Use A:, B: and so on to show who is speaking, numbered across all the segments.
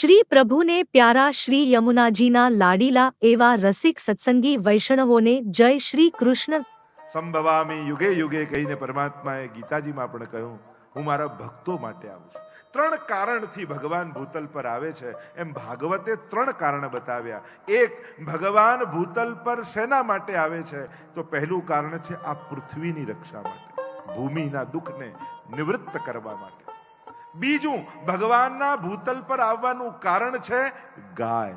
A: શ્રી પ્રભુને પ્યારા શ્રી યમુનાજીના લાડીલા એવા રસિક સત્સંગી વૈષ્ણવોને જય શ્રી કૃષ્ણ.
B: સંભવામી યુગે યુગે કહીને પરમાત્માએ ગીતાજીમાં પણ કહ્યું, હું મારા ભક્તો માટે આવું છું. ત્રણ કારણથી ભગવાન ભૂતલ પર આવે છે. એમ ભાગવતે ત્રણ કારણ બતાવ્યા. એક, ભગવાન ભૂતલ પર શેના માટે આવે છે? તો પહેલું કારણ છે આ પૃથ્વીની રક્ષા માટે, ભૂમિના દુઃખને નિવૃત્ત કરવા માટે. બીજું ભગવાનના ભૂતલ પર આવવાનું કારણ છે ગાય.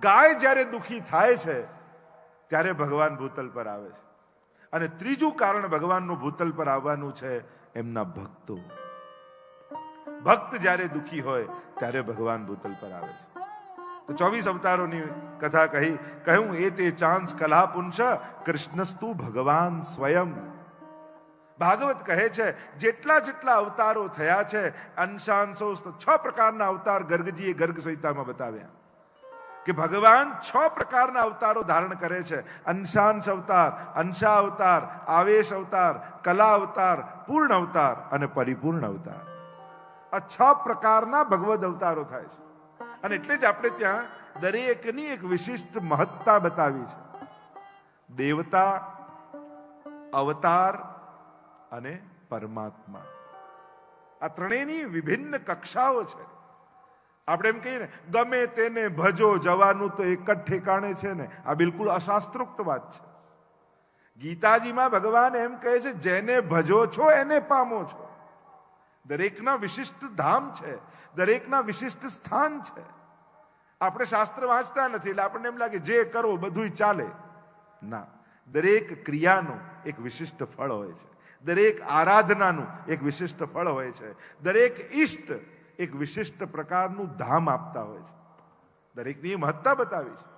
B: ગાય જ્યારે દુખી થાય છે, ત્યારે ભગવાન ભૂતલ પર આવે છે. અને ત્રીજું કારણ ભગવાનનું ભૂતલ પર આવવાનું છે એમના ભક્તો. ભક્ત જ્યારે દુખી હોય, ત્યારે ભગવાન ભૂતલ પર આવે છે. તો ચોવીસ અવતારોની કથા કહી, કહ્યું એ તે ચાંસ કલા પુંસ કૃષ્ણસ્તુ ભગવાન સ્વયં. ભાગવત કહે છે, જેટલા જેટલા અવતારો થયા છે, અંશાંશો છ પ્રકારના અવતાર ગર્ગજીએ ગર્ગ સંહિતામાં બતાવ્યા. કે ભગવાન છ પ્રકારના અવતારો ધારણ કરે છે. અંશાંશ અવતાર, અંશા અવતાર, આવેશ અવતાર, કલા અવતાર, પૂર્ણ અવતાર અને પરિપૂર્ણ અવતાર. આ છ પ્રકારના ભગવદ અવતારો થાય છે. અને એટલે જ આપણે ત્યાં દરેકની એક વિશિષ્ટ મહત્તા બતાવી છે. દેવતા, અવતાર અને પરમાત્મા. આ ત્રણેયની વિભિન્ન કક્ષાઓ છે. આપણે એમ કહીએ ને, ગમે તેને ભજો, જવાનું તો એક જ ઠેકાણે છે ને. આ બિલકુલ અશાસ્ત્રોક્ત વાત છે. ગીતાજીમાં ભગવાન એમ કહે છે, જેને ભજો છો, એને પામો છો. દરેકના વિશિષ્ટ ધામ છે, દરેકના વિશિષ્ટ સ્થાન છે. આપણે શાસ્ત્ર વાંચતા નથી, એટલે આપણને એમ લાગે, જે કરો બધું ચાલે. ના, દરેક ક્રિયાનું એક વિશિષ્ટ ફળ હોય છે. દરેક આરાધનાનું એક વિશિષ્ટ ફળ હોય છે. દરેક ઈષ્ટ એક વિશિષ્ટ પ્રકારનું ધામ આપતા હોય છે. દરેકની મહત્તા બતાવી છે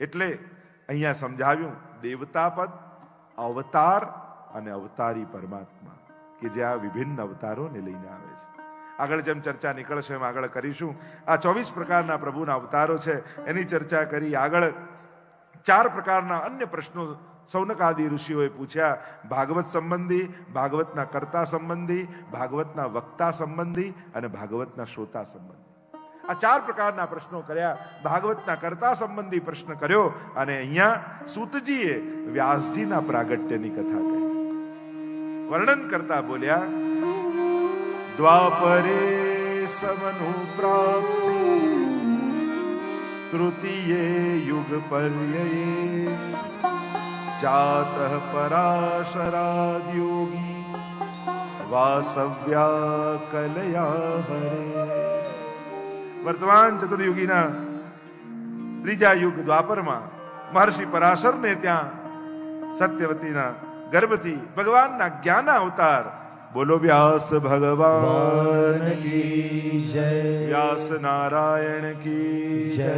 B: એટલે અહીંયા સમજાવ્યું દેવતા પદ અવતાર અને અવતારી પરમાત્મા, કે જે આ વિભિન્ન અવતારોને લઈને આવે છે. આગળ જેમ ચર્ચા નીકળશે એમ આગળ કરીશું. આ ચોવીસ પ્રકારના પ્રભુના અવતારો છે. એની ચર્ચા કરી આગળ ચાર પ્રકારના અન્ય પ્રશ્નો સૌનકાદી ઋષિઓએ પૂછ્યા, ભાગવત સંબંધી, ભાગવતના કર્તા સંબંધી, ભાગવતના વક્તા સંબંધી અને ભાગવતના શ્રોતા સંબંધી? આ ચાર પ્રકારના પ્રશ્નો કર્યા. ભાગવતના કર્તા સંબંધી પ્રશ્ન કર્યો અને અહીંયા સૂતજીએ વ્યાસજીના પ્રાગટ્યની કથા કહી. વર્ણન કરતા બોલ્યા, દ્વાપરે સમનુ પ્રાપ્તિ, તૃતીયે યુગ પર્યયે પરાશરાદ યોગી વાસવ્યા કલયા હરે વર્તમાન ચતુર્યુગીના ત્રીજા યુગ દ્વાપરમાં મહર્ષિ પરાશરને ત્યાં સત્યવતીના ગર્ભથી ભગવાનના જ્ઞાન અવતાર બોલો વ્યાસ ભગવાન
C: કી જય
B: વ્યાસ નારાયણ કી
C: જય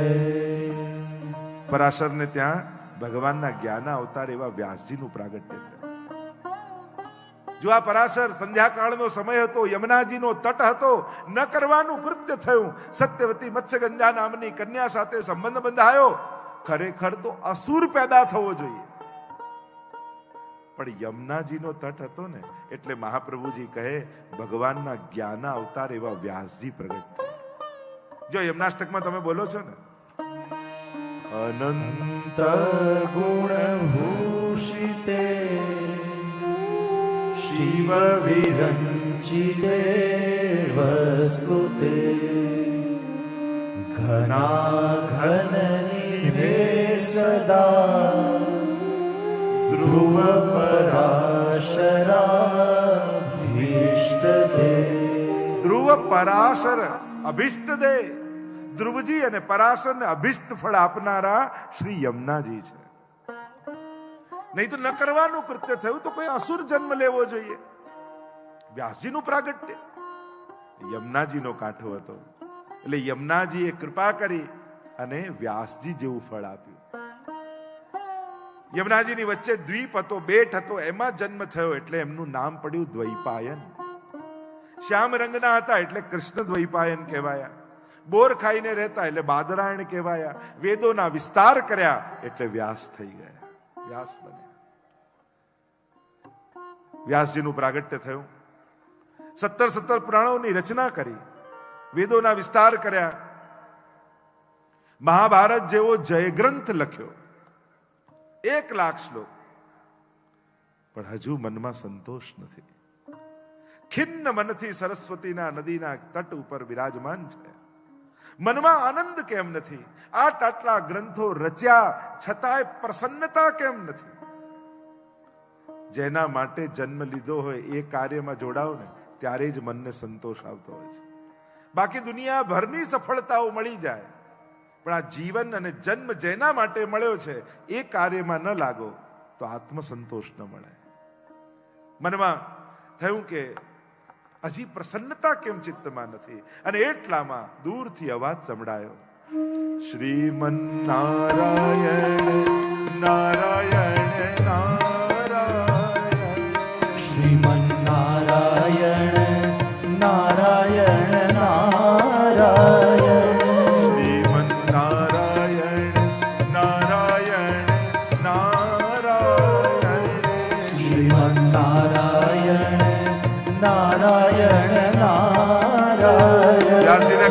B: પરાશરને ત્યાં ભગવાનના જ્ઞાન અવતાર એવા વ્યાસજીનું પ્રાગટ્ય થયું. જો આ પરાશર સંધ્યાકાળનો સમય હતો, યમુનાજીનો તટ હતો, ન કરવાનું કૃત્ય થયું. સત્યવતી મત્સ્યગંધા નામની કન્યા સાથે સંબંધ બંધાયો. ખરેખર તો અસુર પેદા થવો જોઈએ. પણ યમુનાજીનો તટ હતો ને, એટલે મહાપ્રભુજી કહે, ભગવાનના જ્ઞાન અવતાર એવા વ્યાસજી પ્રગટ જો યમનાષ્ટકમાં તમે બોલો છો ને અનંત
C: ગુણભૂષિતે શિવ વિરંચિતે વસ્તુતે ઘના ઘન નિભે સદા ધ્રુવ પરાશરાભીષ્ટતે
B: ધ્રુવ પરાશર અભિષ્ટ દે ધ્રુવજી અને પરાશર ને અભિષ્ટ ફળ આપનારા શ્રી યમુનાજી છે. નહીં તો ન કરવાનું કૃત્ય થયું તો કોઈ અસુર જન્મ લેવો જોઈએ. વ્યાસજીનું પ્રાગટ્ય. યમુનાજીનો કાંઠો હતો. એટલે યમુનાજીએ કૃપા કરી અને વ્યાસજી જેવું ફળ આપ્યું. યમુનાજીની વચ્ચે દ્વીપ હતો, બેટ હતો, એમાં જન્મ થયો એટલે એમનું નામ પડ્યું દ્વૈપાયન. શ્યામ રંગના હતા એટલે કૃષ્ણ દ્વૈપાયન કહેવાયા. બોર ખાઈને રહેતા એટલે બાદરાયણ કહેવાયા. વેદોના વિસ્તાર કર્યા એટલે વ્યાસ થઈ ગયા. વ્યાસ બન્યા. વ્યાસજીનું પ્રાગટ્ય થયું. સત્તર સત્તર પુરાણોની રચના કરી. વેદોના વિસ્તાર કર્યા. મહાભારત જેવો જયગ્રંથ લખ્યો. એક લાખ શ્લોક. પણ હજુ મનમાં સંતોષ નથી. ખિન્ન મનથી સરસ્વતીના નદીના તટ ઉપર વિરાજમાન છે. મનમાં આનંદ કેમ નથી? આ આટલા ગ્રંથો રચ્યા છતાંય પ્રસન્નતા કેમ નથી? જેના માટે જન્મ લીધો હોય એ કાર્યમાં જોડાવ ને, ત્યારે જ મનને સંતોષ આવતો હોય છે. બાકી દુનિયાભરની સફળતાઓ મળી જાય. પણ આ જીવન અને જન્મ જેના માટે મળ્યો છે, એ કાર્યમાં ન લાગો તો આત્મસંતોષ ન મળે. મનમાં થયું કે હજી પ્રસન્નતા કેમ ચિત્તમાં નથી? અને એટલામાં દૂરથી અવાજ સંભળાયો. શ્રીમન નારાયણ નારાયણ નારાયણ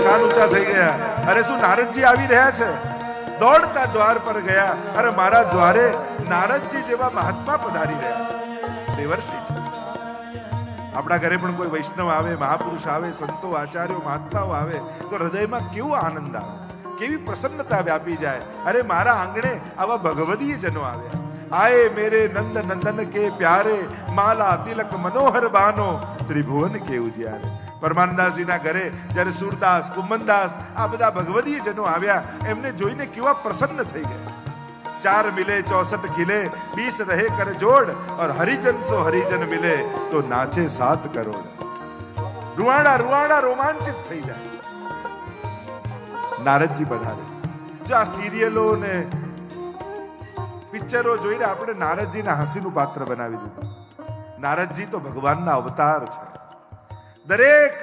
B: કાન ઊંચા થઈ ગયા. અરે શું નારદજી આવી રહ્યા છે? દોડતા દ્વાર પર ગયા. અરે મારા દ્વારે નારદજી જેવા મહાત્મા પધારી રહ્યા છે. આપણા ઘરે પણ કોઈ વૈષ્ણવ આવે, મહાપુરુષ આવે, સંતો, આચાર્યો, મહાત્માઓ આવે, તો હૃદયમાં કેવો આનંદ આવે? કેવી પ્રસન્નતા વ્યાપી જાય? અરે મારા આંગણે આવા ભગવદીય જનો આવ્યા. આયે મેરે નંદ નંદન કે પ્યારે, માલા તિલક મનોહર બાનો, ત્રિભુવન કે ઉજ્યારે. પરમાનંદાસજીના ઘરે જ્યારે સુરદાસ, કુંભનદાસ, આ બધા ભગવદીયજનો આવ્યા, એમને જોઈને કેવા પ્રસન્ન થઈ ગયા. ચાર મિલે ચોસઠ ખીલે, બીસ રહે કર જોડ ઓર હરિજન સો હરિજન મિલે, તો નાચે સાત કરોડ. રૂવાડા રૂવાડા રોમાંચિત થઈ જાય. નારદજી પધારે. જો આ સિરિયલો ને પિક્ચરો જોઈને આપણે નારદજીને હસીનું પાત્ર બનાવી દીધું. નારદજી તો ભગવાનના અવતાર છે. દરેક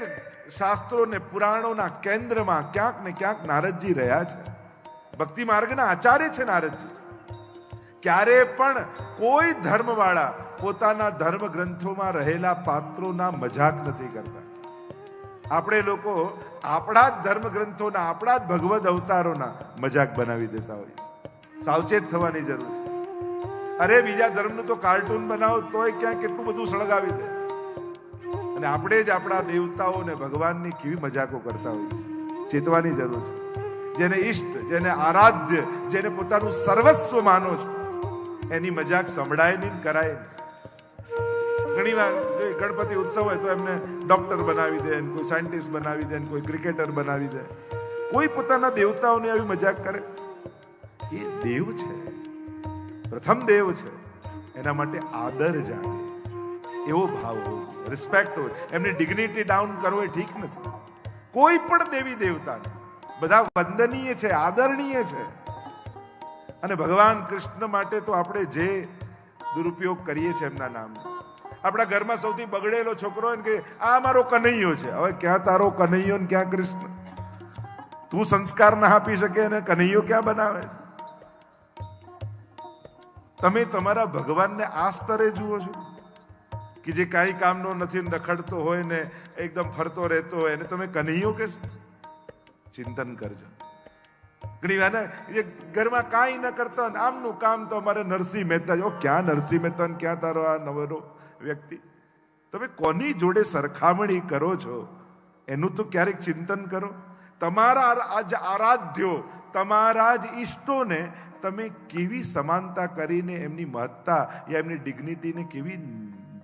B: શાસ્ત્રો ને પુરાણોના કેન્દ્રમાં ક્યાંક ને ક્યાંક નારદજી રહ્યા છે. ભક્તિ માર્ગના આચાર્ય છે નારદજી. ક્યારે પણ કોઈ ધર્મવાળા પોતાના ધર્મ ગ્રંથોમાં રહેલા પાત્રોના મજાક નથી કરતા. આપણે લોકો આપણા જ ધર્મ ગ્રંથોના, આપણા જ ભગવદ અવતારોના મજાક બનાવી દેતા હોઈએ સાવચેત થવાની જરૂર છે. અરે, બીજા ધર્મનું તો કાર્ટૂન બનાવો, તોય ક્યાં કેટલું બધું સળગાવી દે. અને આપણે જ આપણા દેવતાઓને ભગવાનની કેવી મજાકો કરતા હોઈએ છીએ ચેતવાની જરૂર છે. જેને ઈષ્ટ, જેને આરાધ્ય, જેને પોતાનું સર્વસ્વ માનો છો, એની મજાક સંભળાય નહીં કરાય ઘણી વાર જો ગણપતિ ઉત્સવ હોય તો એમને ડોક્ટર બનાવી દે કોઈ સાયન્ટિસ્ટ બનાવી દે કોઈ ક્રિકેટર બનાવી દે. કોઈ પોતાના દેવતાઓની આવી મજાક કરે. એ દેવ છે. પ્રથમ દેવ છે. એના માટે આદર જાણે. એવો ભાવ હોય રિસ્પેક્ટ હોય, એમની ડિગ્નિટી ડાઉન કરવો એ ઠીક નથી. કોઈ પણ દેવી દેવતાને બધા વંદનીય છે, આદરણીય છે. અને ભગવાન કૃષ્ણ માટે તો આપણે જે દુરુપયોગ કરીએ છીએ એમના નામનો. આપણા ઘરમાં સૌથી બગડેલો છોકરો ને કે, આ મારો કનૈયો છે. હવે ક્યાં તારો કનૈયો ને ક્યાં કૃષ્ણ? તું સંસ્કાર ના આપી શકે અને કનૈયો ક્યાં બનાવે છે? તમે તમારા ભગવાનને આ સ્તરે જુઓ છો. કે જે કાંઈ કામનો નથી રખડતો હોય ને એકદમ ફરતો રહેતો હોય, એને તમે કનૈયો કે ચિંતન કરજો. ઘણી વાર એ ઘરમાં કાંઈ ન કરતો આમનું કામ તો અમારે નરસિંહ મહેતા, ઓ, ક્યાં નરસિંહ મહેતા ક્યાં તારો આ નવરો વ્યક્તિ? તમે કોની જોડે સરખામણી કરો છો? એનું તો ક્યારેક ચિંતન કરો. તમારા આજ આરાધ્યો, તમારા જ ઈષ્ટોને તમે કેવી સમાનતા કરીને એમની મહત્તા યા એમની ડિગ્નિટીને કેવી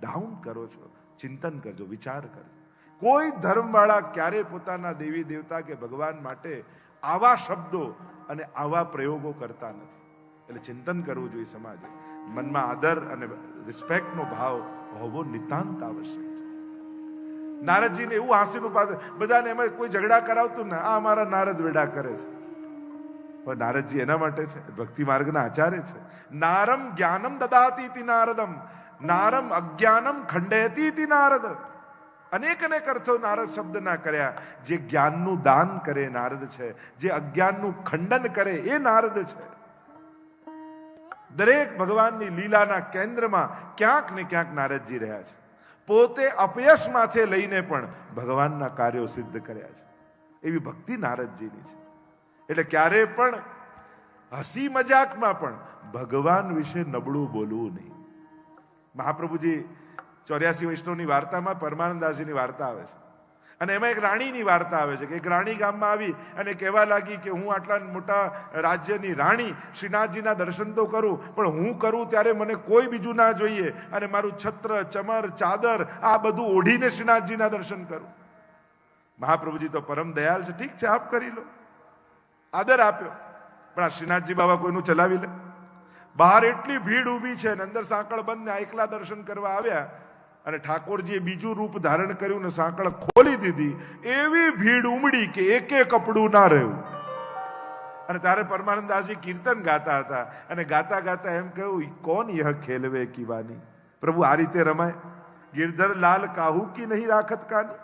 B: ડાઉન કરો છો, ચિંતન કરજો, વિચાર કરજો. કોઈ ધર્મવાળા ક્યારે પોતાના દેવી દેવતા કે ભગવાન માટે આવા શબ્દો અને આવા પ્રયોગો કરતા નથી. એટલે ચિંતન કરવું જોઈએ સમાજે. મનમાં આદર અને રિસ્પેક્ટનો ભાવ હોવો નિતાંત આવશ્યક છે. નારદજીને એવું હાંસીનું પાત્ર બધાને એમાં કોઈ ઝઘડા કરાવતું ને, આ અમારા નારદ વેડા કરે છે. પણ નારદજી એના માટે છે, ભક્તિ માર્ગના આચાર્ય છે. નારમ જ્ઞાનમ દદાતી નારદમ. નારમ અજ્ઞાનમ ખંડયતી નારદ. અનેક અનેક અર્થો નારદ શબ્દ ના કર્યા. જે જ્ઞાનનું દાન કરે નારદ છે. જે અજ્ઞાનનું ખંડન કરે એ નારદ છે. દરેક ભગવાનની લીલાના કેન્દ્રમાં ક્યાંક ને ક્યાંક નારદજી રહ્યા છે. પોતે અપયશ માથે લઈને પણ ભગવાનના કાર્યો સિદ્ધ કર્યા છે. એવી ભક્તિ નારદજીની છે. એટલે ક્યારે પણ હસી મજાકમાં પણ ભગવાન વિશે નબળું બોલવું નહીં. મહાપ્રભુજી ચોર્યાસી વૈષ્ણવની વાર્તામાં પરમાનંદાસજીની વાર્તા આવે છે. અને એમાં એક રાણીની વાર્તા આવે છે કે એક રાણી ગામમાં આવી અને કહેવા લાગી કે હું આટલા મોટા રાજ્યની રાણી, શ્રીનાથજીના દર્શન તો કરું, પણ હું કરું ત્યારે મને કોઈ બીજું ના જોઈએ અને મારું છત્ર, ચમર, ચાદર આ બધું ઓઢીને શ્રીનાથજીના દર્શન કરું. મહાપ્રભુજી તો પરમ દયાલ છે. ઠીક છે, આપ કરી લો. આદર આપ્યો. પણ આ શ્રીનાથજી બાબા કોઈનું ચલાવી લે? બહાર એટલી ભીડ ઊભી છે અને અંદર સાંકળ બંધ ને એકલા દર્શન કરવા આવ્યા અને ઠાકોરજીએ બીજું રૂપ ધારણ કર્યું ને સાંકળ ખોલી દીધી. એવી ભીડ ઉમડી કે એકે કપડું ના રહ્યું. અને ત્યારે પરમાનંદાસજી કીર્તન ગાતા હતા અને ગાતા ગાતા એમ કહ્યું કોણ યહ ખેલવે કીવાની પ્રભુ આ રીતે રમાય. ગિરધર લાલ કાહુ કી નહીં રાખત કાની?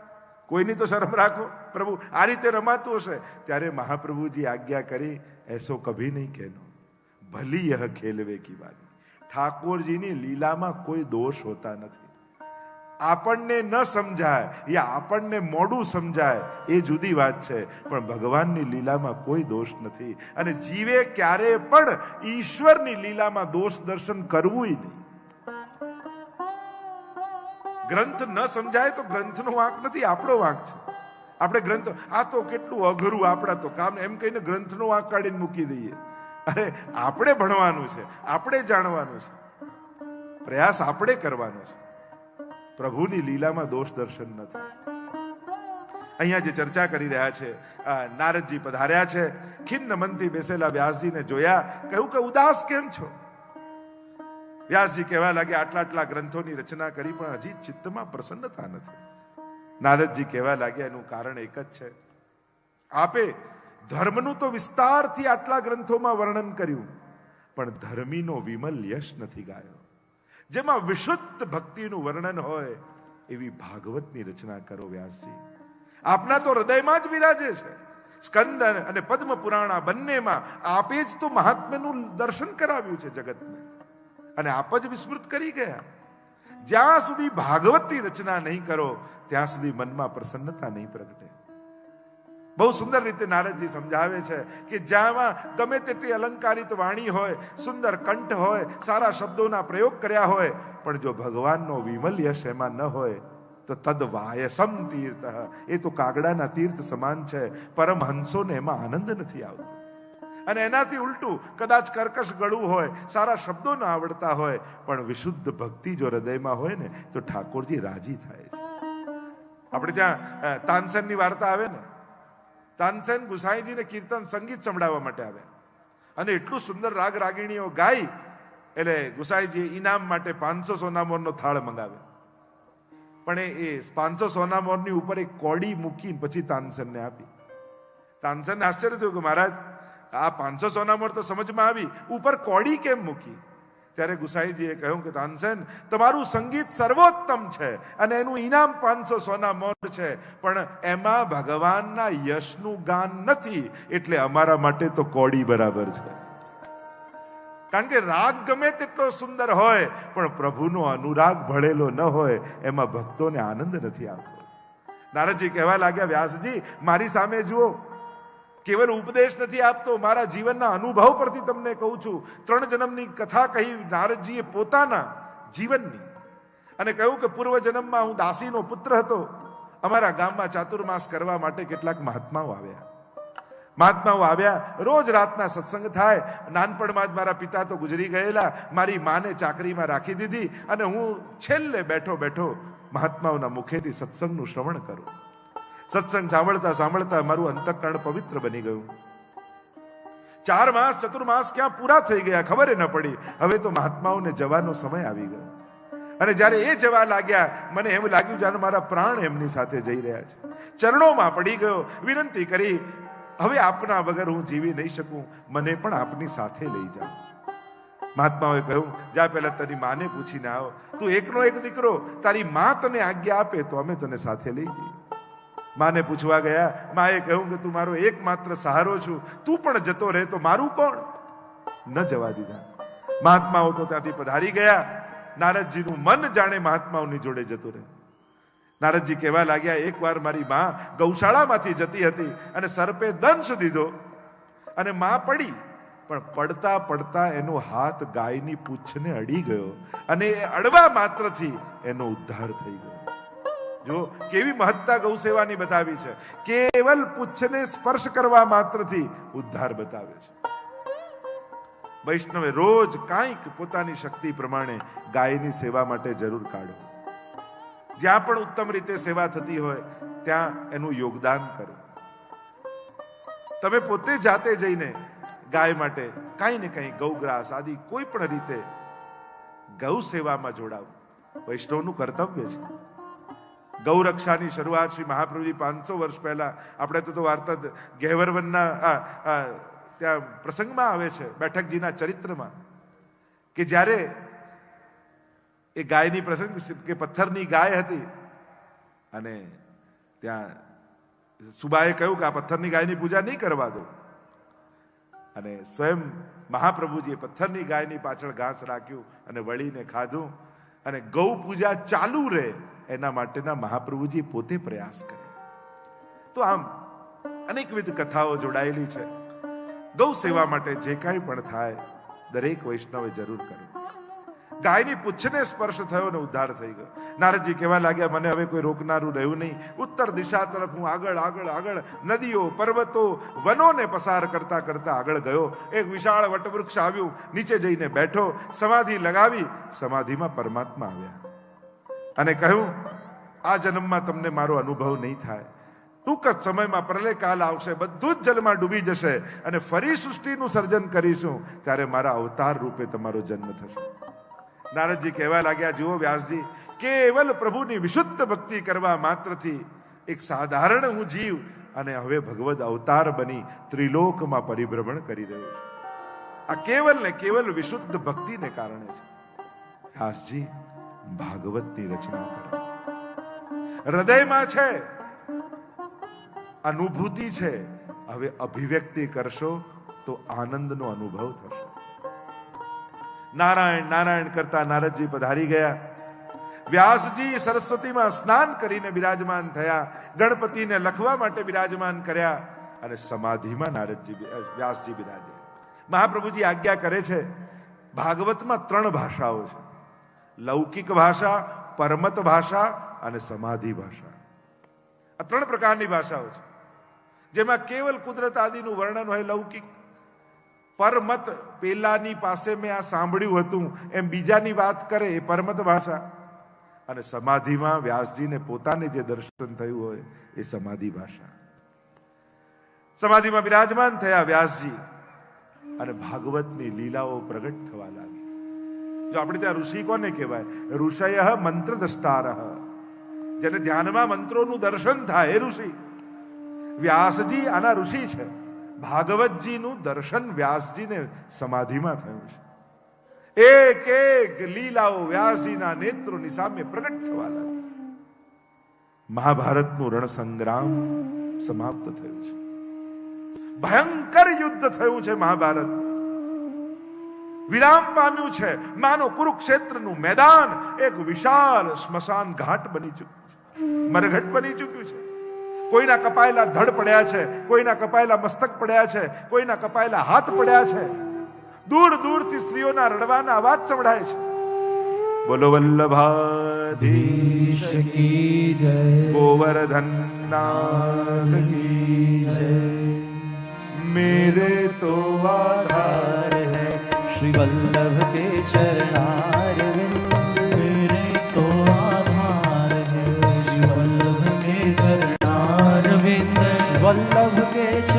B: કોઈની તો શરમ રાખો. પ્રભુ આ રીતે રમાતું હશે. ત્યારે મહાપ્રભુજી આજ્ઞા કરી, એસો કભી નહીં કહેનો. ભલી યહ ખેલવે કી બાની ઠાકોરજીની લીલામાં કોઈ દોષ હોતા નથી. આપણને ન સમજાય યા આપણને મોડું સમજાય, એ જુદી વાત છે. પણ ભગવાનની લીલામાં કોઈ દોષ નથી. અને જીવે ક્યારે પણ ઈશ્વરની લીલામાં દોષ દર્શન કરવું નહીં. ગ્રંથ ન સમજાય તો ગ્રંથનો વાંક નથી, આપણો વાંક છે. આપણે ગ્રંથ, આ તો કેટલું અઘરું, આપણા તો કામ, એમ કહીને ગ્રંથનો વાંક કાઢીને મૂકી દઈએ. અરે, આપણે ભણવાનું છે, આપણે જાણવાનું છે. પ્રયાસ આપણે કરવાનો છે. પ્રભુની લીલામાં દોષ દર્શન નથી અહીંયા જે ચર્ચા કરી રહ્યા છે નારદજી પધાર્યા છે, ખિન્ન મનથી બેસેલા વ્યાસજીને જોયા, કહ્યું કે ઉદાસ કેમ છો? વ્યાસજી કહેવા લાગે આટલા આટલા ગ્રંથોની રચના કરી પણ હજી ચિત્તમાં પ્રસન્નતા નથી. નારદજી કહેવા લાગ્યા, એનું કારણ એક જ છે. આપે ધર્મનું તો વિસ્તારથી આટલા ગ્રંથોમાં વર્ણન કર્યું, પણ ધર્મીનો વિમલ યશ નથી ગાયો. જેમાં વિશુદ્ધ ભક્તિનું વર્ણન હોય, એવી ભાગવતની રચના કરો વ્યાસજી. આપના તો હૃદયમાં જ બિરાજે છે. સ્કંદન અને પદ્મ પુરાણા બંનેમાં આપે જ તો મહાત્મ્યનું દર્શન કરાવ્યું છે જગતને. અને આપ જ વિસ્મૃત કરી ગયા. જ્યાં સુધી ભાગવતની રચના નહીં કરો, ત્યાં સુધી મનમાં પ્રસન્નતા નહીં પ્રગટે. બહુ સુંદર રીતે નારદજી સમજાવે છે કે જ્યાંમાં ગમે તેટલી અલંકારિત વાણી હોય, સુંદર કંઠ હોય, સારા શબ્દોના પ્રયોગ કર્યા હોય, પણ જો ભગવાનનો વિમલ્યશ એમાં ન હોય, તો તદ વાયસમ તીર્થ. એ તો કાગડાના તીર્થ સમાન છે. પરમહંસોને એમાં આનંદ નથી આવતો. અને એનાથી ઉલટું કદાચ કર્કશ ગળું હોય, સારા શબ્દો ન આવડતા હોય, પણ વિશુદ્ધ ભક્તિ જો હૃદયમાં હોય ને, તો ઠાકોરજી રાજી થાય છે. આપણે ત્યાં તાનસેનની વાર્તા આવે ને? તાનસેન ગુસાઈજીને કીર્તન સંગીત સંભળાવવા માટે આવ્યા અને એટલું સુંદર રાગ રાગીણીઓ ગાઈ એટલે ગુસાઈજી ઇનામ માટે પાંચસો સોનામોરનો થાળ મંગાવે પણ એ પાંચસો સોનામોરની ઉપર એક કોડી મૂકી પછી તાનસેનને આપી. તાનસેનને આશ્ચર્ય થયું કે મહારાજ, આ પાંચસો સોનામોર તો સમજમાં આવી. ઉપર કોડી કેમ મૂકી? ત્યારે ગુસાઈજીએ કહ્યું કે, તાનસેન, તમારું સંગીત સર્વોત્તમ છે અને એનું ઇનામ પાંચસો સોના મોર છે, પણ એમાં ભગવાનના યશનું ગાન નથી, એટલે અમારા માટે તો કોડી બરાબર છે. કારણ કે રાગ ગમે તેટલો સુંદર હોય, પણ પ્રભુનો અનુરાગ ભળેલો ન હોય, એમાં ભક્તોને આનંદ નથી આવતો. નારદજી કહેવા લાગ્યા, વ્યાસજી, મારી સામે જુઓ કેવલ ઉપદેશ નથી આપતો, મારા જીવનના અનુભવ પરથી તમને કહું છું, ત્રણ જન્મની કથા કહી નારદજીએ પોતાના જીવનની. અને કહ્યું કે પૂર્વ જન્મમાં હું દાસીનો પુત્ર હતો, અમારા ગામમાં ચાતુર્માસ કરવા માટે કેટલાક મહાત્માઓ આવ્યા. મહાત્માઓ આવ્યા, રોજ રાતના સત્સંગ થાય, નાનપણમાં જ મારા પિતા તો ગુજરી ગયેલા, મારી માને ચાકરીમાં રાખી દીધી, અને હું છેલ્લે બેઠો બેઠો મહાત્માઓના મુખેથી સત્સંગનું શ્રવણ કરું. સત્સંગ સાંભળતા સાંભળતા મારું અંતકરણ પવિત્ર બની ગયું. ચાર માસ ચતુર્માસ ક્યાં પૂરા થઈ ગયા ખબર ન પડી. હવે તો મહાત્માઓને જવાનો સમય આવી ગયો. અને જ્યારે એ જવા લાગ્યા, મને એમ લાગ્યું જાણે મારા પ્રાણ એમની સાથે જઈ રહ્યા છે. ચરણોમાં પડી ગયો, વિનંતી કરી, હવે આપના વગર હું જીવી નહીં શકું, મને પણ આપની સાથે લઈ જાઓ મહાત્માઓએ કહ્યું, જા પહેલા તારી માને પૂછીને આવો. તું એકનો એક દીકરો, તારી મા તને આજ્ઞા આપે તો અમે તને સાથે લઈ જઈએ. માને પૂછવા ગયા, માએ કહ્યું કે તું મારો એકમાત્ર સહારો છું. તું પણ જતો રહે તો મારું કોણ? ન જવા દીધા. મહાત્માઓ તો ત્યાંથી પધારી ગયા. નારદજીનું મન જાણે મહાત્માઓની જોડે જતું રહે. નારદજી કહેવા લાગ્યા, એકવાર મારી માં ગૌશાળામાંથી જતી હતી અને સર્પે દંશ દીધો અને માં પડી, પણ પડતા પડતા એનો હાથ ગાયની પૂંછને અડી ગયો અને એ અડવા માત્રથી એનો ઉદ્ધાર થઈ ગયો. જો કેવી મહત્તા ગૌ સેવાની બતાવી છે? કેવલ પુચ્છને સ્પર્શ કરવા માત્રથી ઉદ્ધાર બતાવે છે. વૈષ્ણવે રોજ કાંઈક પોતાની શક્તિ પ્રમાણે ગાયની સેવા માટે જરૂર કાઢો. જ્યાં પણ ઉત્તમ રીતે સેવા થતી હોય, ત્યાં એનું યોગદાન કરો. તમે પોતે જાતે જઈને ગાય માટે કાંઈ ને કાંઈ ગૌગ્રાસ આદિ કોઈ પણ રીતે ગૌ સેવામાં જોડાવ. વૈષ્ણવનું કર્તવ્ય છે. ગૌ રક્ષાની શરૂઆત શ્રી મહાપ્રભુજી પાંચસો વર્ષ પહેલા. આપણે તો વાર્તા ગહેવરવનના ત્યાં પ્રસંગમાં આવે છે, બેઠકજીના ચરિત્રમાં, કે જ્યારે એ ગાયની પ્રસંગ, કે પથ્થરની ગાય હતી, અને ત્યાં સુબાએ કહ્યું કે આ પથ્થરની ગાયની પૂજા નહીં કરવા દો. અને સ્વયં મહાપ્રભુજીએ પથ્થરની ગાયની પાછળ ઘાસ રાખ્યું અને વળીને ખાધું. અને ગૌ પૂજા ચાલુ રહે. એના માટેના મહાપ્રભુજી પોતે પ્રયાસ કરે. તો આમ અનેકવિધ કથાઓ જોડાયેલી છે. ગૌ સેવા માટે જે કાંઈ પણ થાય, દરેક વૈષ્ણવે જરૂર કરવું ગાયની પૂછને સ્પર્શ થયો ને ઉદ્ધાર થઈ ગયો. નારદજી કહેવા લાગ્યા, મને હવે કોઈ રોકનારું રહ્યું નહીં. ઉત્તર દિશા તરફ હું આગળ આગળ આગળ નદીઓ, પર્વતો, વનોને પસાર કરતા કરતા આગળ ગયો. એક વિશાળ વટવૃક્ષ આવ્યું. નીચે જઈને બેઠો. સમાધિ લગાવી. સમાધિમાં પરમાત્મા આવ્યા. અને કહ્યું, આ જન્મમાં તમને મારો અનુભવ નહીં થાય. ટૂંક જ સમયમાં પ્રલય કાલ આવશે, બધું જ જલમાં ડૂબી જશે અને ફરી સૃષ્ટિનું સર્જન કરીશું, ત્યારે મારા અવતાર રૂપે તમારો જન્મ થશે. નારદજી કહેવા લાગ્યા, જુઓ વ્યાસજી, કેવલ પ્રભુની વિશુદ્ધ ભક્તિ કરવા માત્રથી એક સાધારણ હું જીવ અને હવે ભગવદ અવતાર બની ત્રિલોકમાં પરિભ્રમણ કરી રહ્યો આ કેવલ ને કેવલ વિશુદ્ધ ભક્તિને કારણે છે. વ્યાસજી ભાગવતની રચના કરો. હૃદયમાં છે, અનુભૂતિ છે, હવે અભિવ્યક્તિ કરશો તો આનંદનો અનુભવ થશે. નારાયણ નારાયણ કરતા નારદજી પધારી ગયા. વ્યાસજી સરસ્વતીમાં સ્નાન કરીને બિરાજમાન થયા. ગણપતિને લખવા માટે બિરાજમાન કર્યા અને સમાધિમાં નારદજી વ્યાસજી બિરાજે. મહાપ્રભુજી આજ્ઞા કરે છે, ભાગવતમાં ત્રણ ભાષાઓ છે. લૌકિક ભાષા, પરમત ભાષા અને સમાધિ ભાષા. આ ત્રણ પ્રકારની ભાષાઓ છે. જેમાં કેવલ કુદરત આદિનું વર્ણન હોય લૌકિક, પરમત પેલાની પાસે મેં આ સાંભળ્યું હતું, એમ બીજાની વાત કરે એ પરમત ભાષા. અને સમાધિમાં વ્યાસજીને પોતાને જે દર્શન થયું હોય એ સમાધિ ભાષા. સમાધિમાં બિરાજમાન થયા વ્યાસજી અને ભાગવતની લીલાઓ પ્રગટ થવા લાગી. જો આપણે ત્યાં ઋષિ કોને કહેવાય? ઋષય મંત્ર દ્રષ્ટાર જેને ધ્યાનમાં મંત્રોનું દર્શન થાય, એ ઋષિ. વ્યાસજી આના ઋષિ છે. ભાગવતજીનું દર્શન વ્યાસજીને સમાધિમાં થયું છે. એક એક લીલાઓ વ્યાસજીના નેત્રોની સામે પ્રગટ થવા લાગી. મહાભારતનું રણસંગ્રામ સમાપ્ત થયું છે. ભયંકર યુદ્ધ થયું છે મહાભારત વિરામ પામ્યું છે. માનો કુરુક્ષેત્રનું મેદાન એક વિશાળ સ્મશાન ઘાટ બની ચૂક્યું છે. મરઘટ બની ચૂક્યું છે. કોઈના કપાયેલા ધડ પડ્યા છે, કોઈના કપાયેલા મસ્તક પડ્યા છે, કોઈના કપાયેલા હાથ પડ્યા છે. દૂર દૂરથી સ્ત્રીઓના રડવાના અવાજ સંભળાય છે. બોલો વલ્લભાધીશ
C: કી જય.
B: ગોવર્ધન કી જય. મેરે તો આધાર
C: श्री वल्लभ के चरणार मेरे तो आधार है श्री वल्लभ के चरणार वल्लभ के चरणार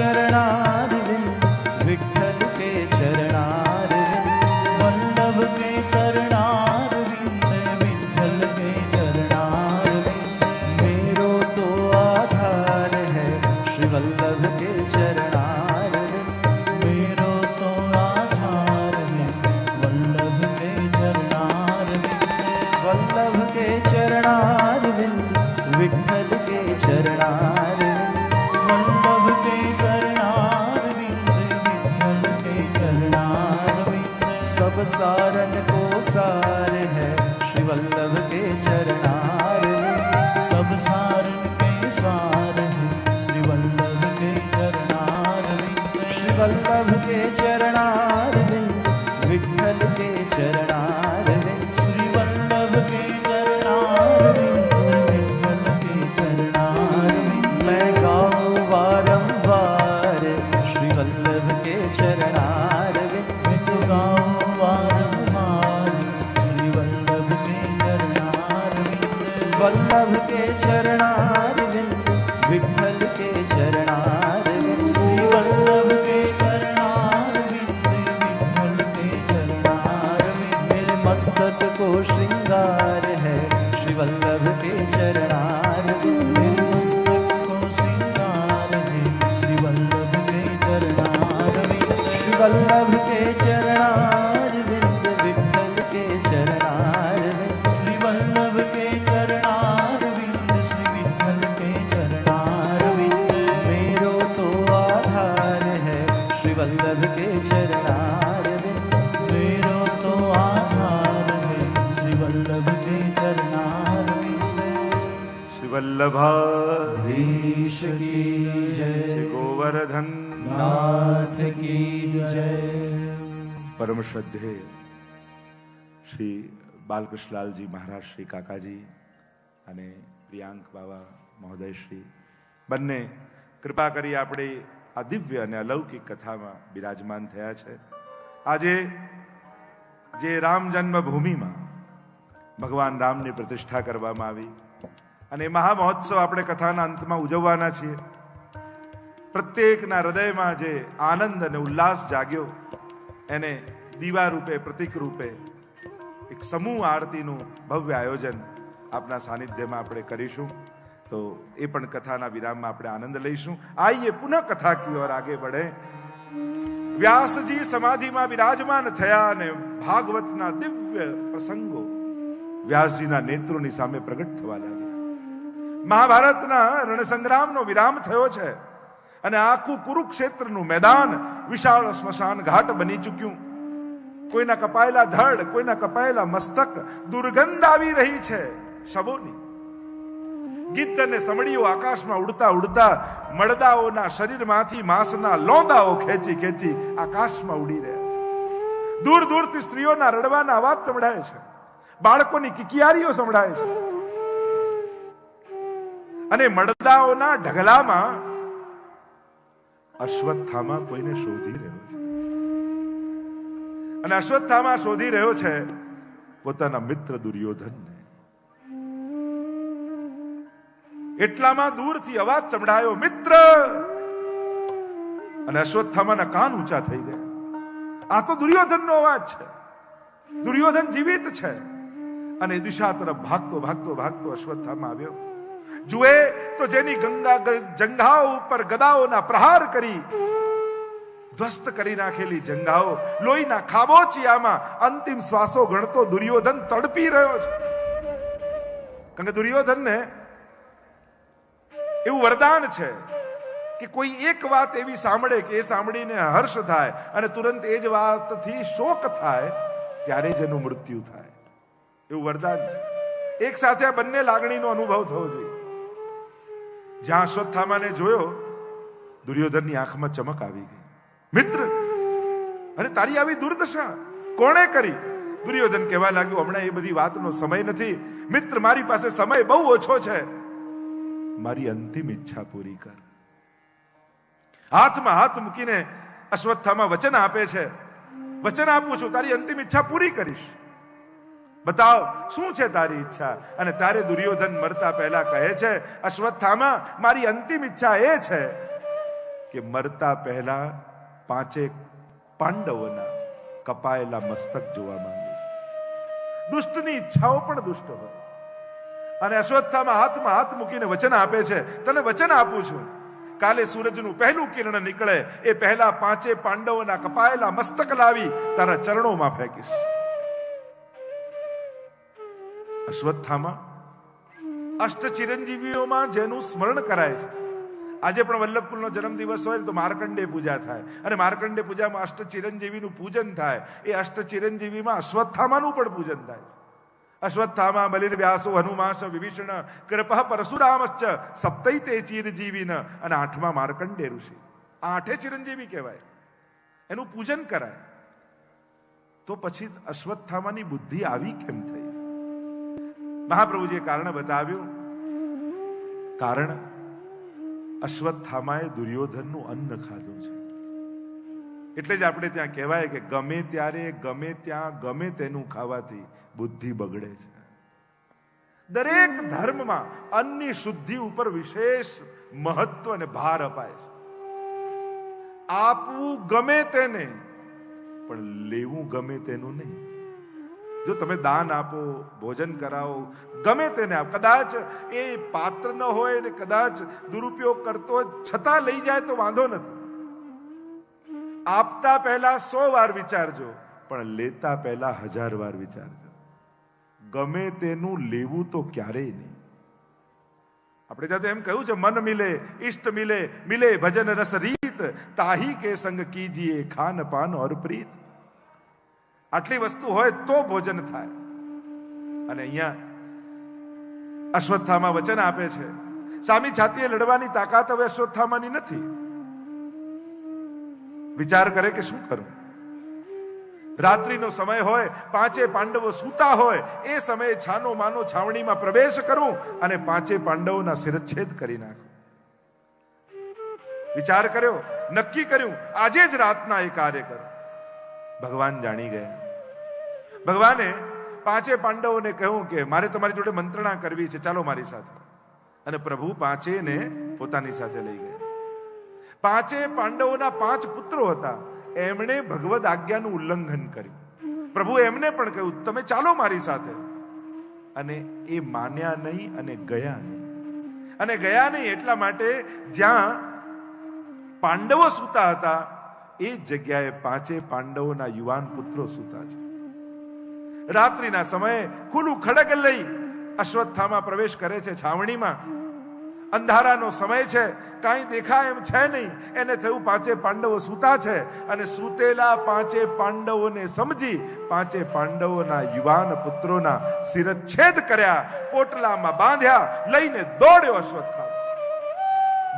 C: के चरणारविंद
B: શ્રી વલ્લભાધીશ
C: धीश की
B: શ્રી
C: जय
B: ગોવર્ધન
C: नाथ की जय
B: પરમ શ્રદ્ધેય શ્રી બાલકૃષ્ણલાલજી મહારાજ શ્રી કાકાજી અને પ્રિયાંક બાબા મહોદય શ્રી બંને કૃપા કરી આપણે આ દિવ્ય અને અલૌકિક કથામાં બિરાજમાન થયા છે આજે જે રામ જન્મભૂમિમાં ભગવાન રામની પ્રતિષ્ઠા કરવામાં આવી અને એ મહામહોત્સવ આપણે કથાના અંતમાં ઉજવવાના છીએ. પ્રત્યેકના હૃદયમાં જે આનંદ અને ઉલ્લાસ જાગ્યો, એને દીવા રૂપે પ્રતિક રૂપે એક સમૂહ આરતીનું ભવ્ય આયોજન આપના સાનિધ્યમાં આપણે કરીશું. તો એ પણ કથાના વિરામમાં આપણે આનંદ લઈશું. આઈએ પુનઃ કથા કી ઓર આગે बढ़े વ્યાસજી સમાધિમાં વિરાજમાન થયા અને ભાગવતના દિવ્ય પ્રસંગો વ્યાસજીના નેત્રોની સામે પ્રગટ થવા લાગ્યા. મહાભારતના રણસંગ્રામનો વિરામ થયો છે અને આખું કુરુક્ષેત્રનું મેદાન વિશાળ સ્મશાન ઘાટ બની ચૂક્યું. કોઈના કપાયેલા ધડ, કોઈના કપાયેલા મસ્તક દુર્ગંધ આવી રહી છે શબોની. ગીત અને સમડીઓ આકાશમાં ઉડતા ઉડતા મળદાઓના શરીરમાંથી માંસના લોંદાઓ ખેંચી ખેંચી આકાશમાં ઉડી રહ્યા છે. દૂર દૂરથી સ્ત્રીઓના રડવાના અવાજ સંભળાય છે. બાળકોની કિકિયારીઓ સંભળાય છે. અને મડદાઓના ઢગલામાં અશ્વત્થામા કોઈને શોધી રહ્યો છે. અને અશ્વત્થામા શોધી રહ્યો છે પોતાના મિત્ર દુર્યોધનને. એટલામાં દૂરથી અવાજ સંભળાયો, મિત્ર! અને અશ્વત્થામાના કાન ઊંચા થઈ ગયા. આ તો દુર્યોધનનો અવાજ છે. દુર્યોધન જીવિત છે. અને દિશા તરફ ભાગતો ભાગતો ભાગતો અશ્વત્થામાં આવ્યો. જુએ તો જેની ગંગા જંઘાઓ ઉપર ગદાઓના પ્રહાર કરી, ધ્વસ્ત કરી નાખેલી જંગાઓ લોહીના ખાબોચિયામાં અંતિમ શ્વાસો ગણતો દુર્યોધન તડપી રહ્યો છે. કારણ કે દુર્યોધનને એવું વરદાન છે કે કોઈ એક વાત એવી સાંભળે કે એ સાંભળીને હર્ષ થાય અને તુરંત એ જ વાતથી શોક થાય, ત્યારે જ એનું મૃત્યુ થાય. એવું વરદાન છે. એક સાથે આ બંને લાગણીનો અનુભવ થવો જોઈએ. જ્યાં અશ્વત્થામાને જોયો, દુર્યોધનની આંખમાં ચમક આવી ગઈ. મિત્ર, અરે તારી આવી દુર્દશા કોણે કરી? દુર્યોધન કહેવા લાગ્યો, હમણાં એ બધી વાતનો સમય નથી. મિત્ર, મારી પાસે સમય બહુ ઓછો છે. મારી અંતિમ ઈચ્છા પૂરી કર. હાથમાં હાથ મૂકીને અશ્વત્થામાં વચન આપે છે. વચન આપું છું, તારી અંતિમ ઈચ્છા પૂરી કરીશ. બતાવ, શું છે તારી ઈચ્છા? અને તારે દુર્યોધન મરતા પહેલા કહે છે, અશ્વત્થામાં, મારી અંતિમ ઈચ્છા એ છે કે મરતા પહેલા પાંચેક પાંડવોના કપાયેલા મસ્તક જોવા માંગુ. દુષ્ટની ઈચ્છાઓ પણ દુષ્ટ હોય. અને અશ્વત્થામાં હાથમાં હાથ મૂકીને વચન આપે છે, તને વચન આપું છું. કાલે સૂરજનું પહેલું કિરણ નીકળે, એ પહેલા પાંચે પાંડવોના કપાયેલા મસ્તક લાવી તારા ચરણોમાં ફેંકીશ. અશ્વત્થામાં અષ્ટ ચિરંજીવીઓમાં જેનું સ્મરણ કરાય છે. આજે પણ વલ્લભકુલનો જન્મદિવસ હોય તો માર્કંડે પૂજા થાય. અને માર્કંડે પૂજામાં અષ્ટ ચિરંજીવીનું પૂજન થાય. એ અષ્ટ ચિરંજીવીમાં અશ્વત્થામાનું પણ પૂજન થાય છે. અશ્વત્થામા બલિર વ્યાસો હનુમાશ વિભીષણ, કૃપા, પરશુરામશ્ચ, સપ્તૈતે ચિરજીવીન અને આઠમા માર્કંડે ઋષિ. આ આઠે ચિરંજીવી કહેવાય. એનું પૂજન કરાય. તો પછી અશ્વત્થામાની બુદ્ધિ આવી કેમ થઈ? મહાપ્રભુજીએ કારણ બતાવ્યું. કારણ અશ્વત્થામાએ દુર્યોધનનું અન્ન ખાધું છે. એટલે જ આપણે ત્યાં કહેવાય કે ગમે ત્યારે, ગમે ત્યાં, ગમે તેનું ખાવાથી બુદ્ધિ બગડે છે. દરેક ધર્મમાં અન્નની શુદ્ધિ ઉપર વિશેષ મહત્વ અને ભાર અપાય છે. આપવું ગમે તેને, પણ લેવું ગમે તેનું નહીં. જો તમે દાન આપો, ભોજન કરાવો, ગમે તેને આપ. કદાચ એ પાત્ર ન હોય ને કદાચ દુરુપયોગ કરતો છતાં લઈ જાય તો વાંધો નથી. આપતા પહેલા સો વાર વિચારજો, પણ લેતા પહેલા હજાર વાર વિચારજો. ગમે તેનું લેવું તો ક્યારેય નહીં. આપણે જાતે એમ કહ્યું છે, મન મિલે, ઈષ્ટ મિલે મિલે ભજન રસ રીત, તાહી કે સંગ કીજીએ ખાન પાન ઓર પ્રીત આટલી વસ્તુ હોય તો ભોજન થાય. અને અહીંયા અશ્વત્થામાં વચન આપે છે સામી છાતીએ લડવાની તાકાત હવે અશ્વત્થામાની નથી. વિચાર કરે કે શું કરું? રાત્રિનો સમય હોય, પાંચે પાંડવો સૂતા હોય, એ સમયે છાનો માનો છાવણીમાં પ્રવેશ કરું અને પાંચે પાંડવોના શિરચ્છેદ કરી નાખું. વિચાર કર્યો, નક્કી કર્યું, આજે જ રાતના એ કાર્ય કરું. ભગવાન જાણી ગયા. ભગવાને પાંચે પાંડવોને કહ્યું કે, મારે તમારી જોડે મંત્રણા કરવી છે, ચાલો મારી સાથે. અને પ્રભુ પાંચેને પોતાની સાથે લઈ ગયા. પાંચે પાંડવોના પાંચ પુત્રો હતા. એમણે ભગવદ આજ્ઞાનું ઉલ્લંઘન કર્યું. પ્રભુ એમને પણ કહ્યું, તમે ચાલો મારી સાથે. અને એ માન્યા નહીં અને ગયા નહીં. અને ગયા નહીં એટલા માટે જ્યાં પાંડવો સૂતા હતા એ જગ્યાએ પાંચે પાંડવોના યુવાન પુત્રો સૂતા છે. રાત્રિના સમયે ખુલ્લું ખડગ લઈ અશ્વત્થામાં પ્રવેશ કરે છે છાવણીમાં. અંધારાનો સમય છે, કાંઈ દેખાય એમ છે નહીં. એને થયું પાંચે પાંડવો સૂતા છે અને સૂતેલા પાંચે પાંડવોને સમજી પાંચે પાંડવોના યુવાન પુત્રોના શિરચ્છેદ કર્યા, પોટલામાં બાંધ્યા, લઈને દોડ્યો અશ્વત્થામા.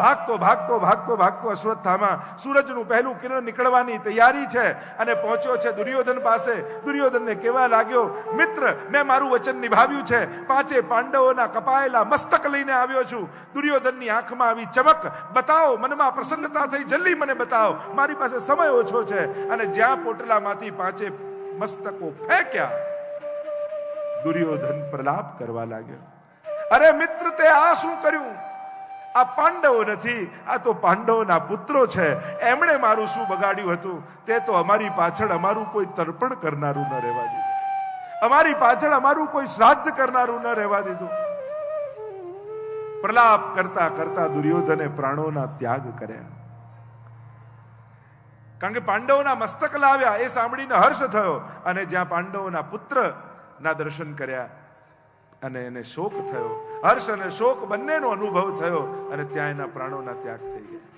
B: ભાગતો ભાગતો ભાગતો ભાગતો અશ્વત્થામાં. સૂરજનું પહેલું કિરણ નીકળવાની તૈયારી છે અને પહોંચ્યો છે દુર્યોધન પાસે. દુર્યોધનને કહેવા લાગ્યો, મિત્ર, મેં મારું વચન નિભાવ્યું છે. પાંચે પાંડવોના કપાયેલા મસ્તક લઈને આવ્યો છું. દુર્યોધનની આંખમાં આવી ચમક, બતાવો, મનમાં પ્રસન્નતા થઈ, જલ્દી મને બતાવો. મારી પાસે સમય ઓછો છે. અને જ્યાં પોટલામાંથી પાંચે મસ્તકો ફેંક્યા, દુર્યોધન પ્રલાપ કરવા લાગ્યો, અરે મિત્ર, તે આ શું કર્યું? આ પાંડવો નથી, આ તો પાંડવોના પુત્રો છે. એમણે મારું શું બગાડ્યું હતું? તે તો અમારી પાછળ અમારું કોઈ તર્પણ કરનારું ન રહેવા દીધું. અમારી પાછળ અમારું કોઈ શ્રાદ્ધ કરનારું ન રહેવા દીધું. પ્રલાપ કરતા કરતા દુર્યોધને પ્રાણોના ત્યાગ કર્યા. કારણ કે પાંડવોના મસ્તક લાવ્યા, એ સાંભળીને હર્ષ થયો અને જ્યાં પાંડવોના પુત્ર ના દર્શન કર્યા અને એને શોક થયો. હર્ષ અને શોક બંનેનો અનુભવ થયો અને ત્યાં એના પ્રાણોના ત્યાગ થઈ ગયા.